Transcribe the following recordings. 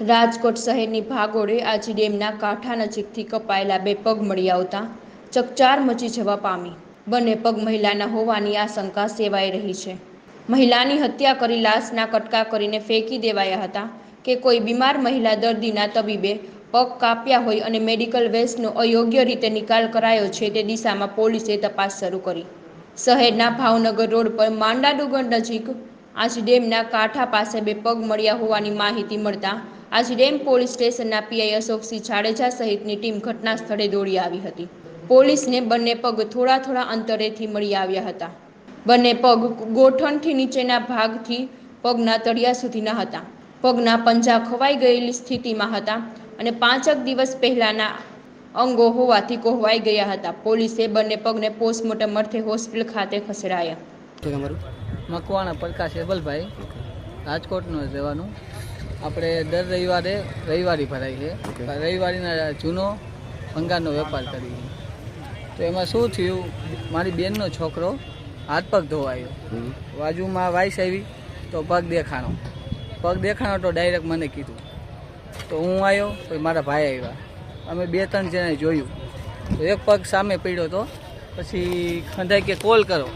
રાજકોટ શહેરની ભાગોળે આજી ડેમના કાંઠા નજીકથી કપાયેલા બે પગ મળી આવતા ચકચાર મચી જવા પામી. બંને પગ મહિલાના હોવાની આશંકા સેવાઈ રહી છે. મહિલાની હત્યા કરી લાશના કટકા કરીને ફેંકી દેવાયા હતા કે કોઈ બીમાર મહિલા દર્દીના તબીબે પગ કાપ્યા હોય અને મેડિકલ વેસ્ટનો અયોગ્ય રીતે નિકાલ કરાયો છે તે દિશામાં પોલીસે તપાસ શરૂ કરી. શહેરના ભાવનગર રોડ પર માંડા ડુંગર નજીક આજ ડેમના કાંઠા પાસે બે પગ મળ્યા હોવાની માહિતી મળતા આજી ડેમ પોલીસ સ્ટેશનના પીઆઈ અશોકસિંહ જાડેજા સહિતની ટીમ ઘટના સ્થળે દોડી આવી હતી. પોલીસને બંને પગ થોડા થોડા અંતરેથી મળી આવ્યા હતા. બંને પગ ગોઠણથી નીચેના ભાગથી પગના તળિયા સુધીના હતા. પગના પંજા ખવાઈ ગયેલી સ્થિતિમાં હતા અને પાંચક દિવસ પહેલાના અંગો હોવાથી કોહવાઈ ગયા હતા. પોલીસે બંને પગને પોસ્ટમોર્ટમ અર્થે હોસ્પિટલ ખાતે ખસેડાયા. મકવાણા પ્રકાશ હેબલભાઈ રાજકોટનું રહેવાનું. આપણે દર રવિવારે રવિવારી ભરાય છે. રવિવારીના જૂનો ભંગારનો વેપાર કરીએ તો એમાં શું થયું? મારી બેનનો છોકરો હાથ પગ ધોવાયો. બાજુમાં વાઈસ આવી તો પગ દેખાણો. પગ દેખાણો તો ડાયરેક્ટ મને કીધું. તો હું આવ્યો પછી મારા ભાઈ આવ્યા. અમે બે ત્રણ જણાએ જોયું. તો એક પગ સામે પડ્યો તો પછી ખંધાઈ કે કોલ કરો.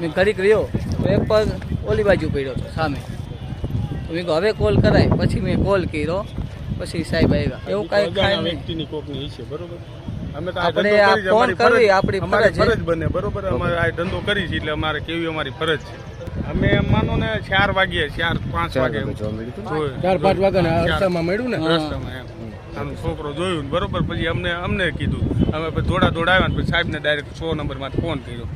મેં ઘડીક રહ્યો તો એક પગ ઓલી બાજુ પડ્યો હતો સામે. તો મેં હવે કોલ કરાય. પછી મેં કોલ કર્યો. પછી સાહેબ આવ્યા. એવું કાંઈ ખાય વ્યક્તિની કોકની છે બરોબર? અમે તો આ આપણે આ ફોન કરવી આપણી ફરજ બને બરોબર? અમારે આ ધંધો કરી છે એટલે અમારે કેવી અમારી ફરજ છે? અમે એમ માનો ને ચાર વાગ્યે ચાર પાંચ વાગે વાગે મળ્યું ને? ચાર પાંચ વાગ્યાના રસ્તામાં મળ્યું ને? રસ્તામાં એમ. આમ છોકરો જોયું ને બરોબર? પછી અમને અમને કીધું. અમે દોડા દોડા આવ્યા ને પછી સાહેબને ડાયરેક્ટ સો નંબરમાં ફોન કર્યો.